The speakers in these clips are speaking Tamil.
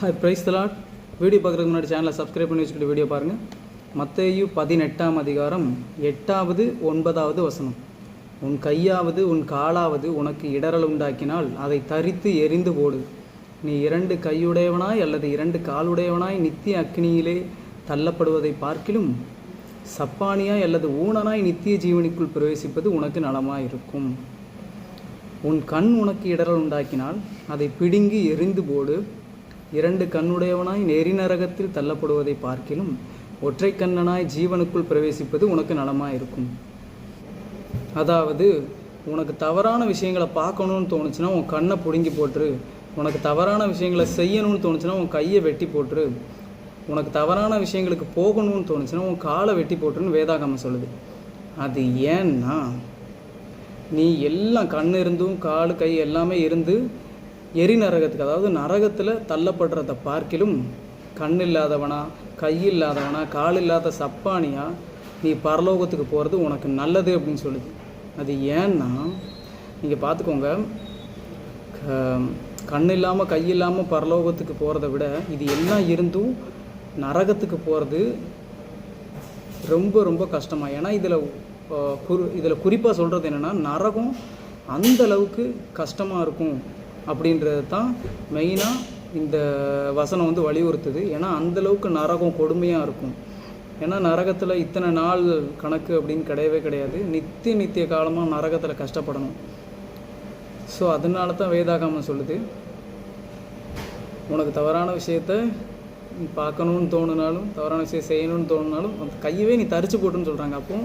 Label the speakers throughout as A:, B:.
A: ஹாய் பிரைஸ் தலாட் வீடியோ பார்க்குறதுக்கு முன்னாடி சேனலை சப்ஸ்கிரைப் பண்ணி வச்சுக்கிட்டு வீடியோ பாருங்கள் மற்றையு பதினெட்டாம் அதிகாரம் எட்டாவது ஒன்பதாவது வசனம். உன் கையாவது உன் காலாவது உனக்கு இடரல் உண்டாக்கினால் அதை தரித்து எரிந்து போடு. நீ இரண்டு கையுடையவனாய் அல்லது இரண்டு காலுடையவனாய் நித்திய அக்னியிலே தள்ளப்படுவதை பார்க்கிலும் சப்பானியாய் அல்லது ஊனனாய் நித்திய ஜீவனிக்குள் பிரவேசிப்பது உனக்கு நலமாயிருக்கும். உன் கண் உனக்கு இடரல் உண்டாக்கினால் அதை பிடுங்கி எரிந்து போடு. இரண்டு கண்ணுடையவனாய் நெறிநரகத்தில் தள்ளப்படுவதை பார்க்கிலும் ஒற்றை கண்ணனாய் ஜீவனுக்குள் பிரவேசிப்பது உனக்கு நலமாயிருக்கும். அதாவது உனக்கு தவறான விஷயங்களை பார்க்கணும்னு தோணுச்சுன்னா உன் கண்ணை பிடுங்கி போட்டுரு. உனக்கு தவறான விஷயங்களை செய்யணும்னு தோணுச்சுன்னா உன் கையை வெட்டி போட்டுரு. உனக்கு தவறான விஷயங்களுக்கு போகணும்னு தோணுச்சுன்னா உன் காலை வெட்டி போட்டுருன்னு வேதாகமம் சொல்லுது. அது ஏன்னா நீ எல்லாம் கண் இருந்தும் கால் கை எல்லாமே இருந்து எரி நரகத்துக்கு அதாவது நரகத்தில் தள்ளப்படுறத பார்க்கிலும் கண் இல்லாதவனா கை இல்லாதவனா கால் இல்லாத சப்பானியா நீ பரலோகத்துக்கு போகிறது உனக்கு நல்லது அப்படின்னு சொல்லுது. அது ஏன்னா நீங்கள் பார்த்துக்கோங்க க- கண் இல்லாமல் கை இல்லாமல் பரலோகத்துக்கு போகிறத விட இது எல்லாம் இருந்தும் நரகத்துக்கு போகிறது ரொம்ப ரொம்ப கஷ்டமாக ஏன்னா இதில் குரு இதில் குறிப்பாக சொல்கிறது என்னென்னா நரகம் அந்த அளவுக்கு கஷ்டமாக இருக்கும். அப்படின்றது தான் மெயினாக இந்த வசனம் வந்து வலியுறுத்துது. ஏன்னா அந்த அளவுக்கு நரகம் கொடுமையாக இருக்கும். ஏன்னா நரகத்தில் இத்தனை நாள் கணக்கு அப்படின்னு கிடையவே கிடையாது. நித்திய நித்திய காலமாக நரகத்தில் கஷ்டப்படணும். ஸோ அதனால தான் வேதாகமம் சொல்லுது. உனக்கு தவறான விஷயத்த நீ பார்க்கணுன்னு தோணுனாலும் தவறான விஷயம் செய்யணும்னு தோணுனாலும் அந்த கையவே நீ தரிச்சு போட்டுன்னு சொல்கிறாங்க அப்போ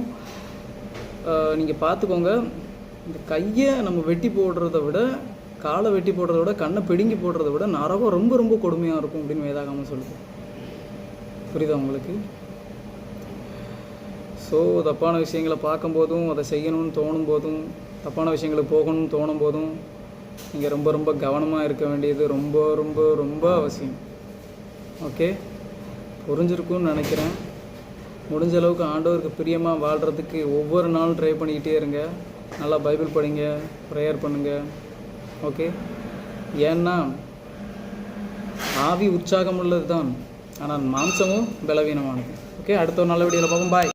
A: நீங்கள் பார்த்துக்கோங்க. இந்த கையை நம்ம வெட்டி போடுறத விட காலை வெட்டி போடுறத விட கண்ணை பிடுங்கி போடுறத விட நரகம் ரொம்ப ரொம்ப கொடுமையாக இருக்கும் அப்படின்னு வேதாகமம் சொல்லுது. புரியுதா உங்களுக்கு? ஸோ தப்பான விஷயங்களை பார்க்கும்போதும் அதை செய்யணும்னு தோணும் போதும் தப்பான விஷயங்களுக்கு போகணும்னு தோணும் போதும் நீங்கள் ரொம்ப ரொம்ப கவனமாக இருக்க வேண்டியது ரொம்ப ரொம்ப ரொம்ப அவசியம். ஓகே புரிஞ்சிருக்கும்னு நினைக்கிறேன். முடிஞ்ச அளவுக்கு ஆண்டவருக்கு பிரியமாக வாழ்கிறதுக்கு ஒவ்வொரு நாளும் ட்ரை பண்ணிக்கிட்டே இருங்க. நல்லா பைபிள் படிங்க ப்ரேயர் பண்ணுங்கள் ஓகே ஏன்னா ஆவி உற்சாகம் உள்ளது தான் ஆனால் மாம்சமும் பலவீனமானது. ஓகே அடுத்த ஒரு நல்ல வீடியோவில் பார்ப்போம். பாய்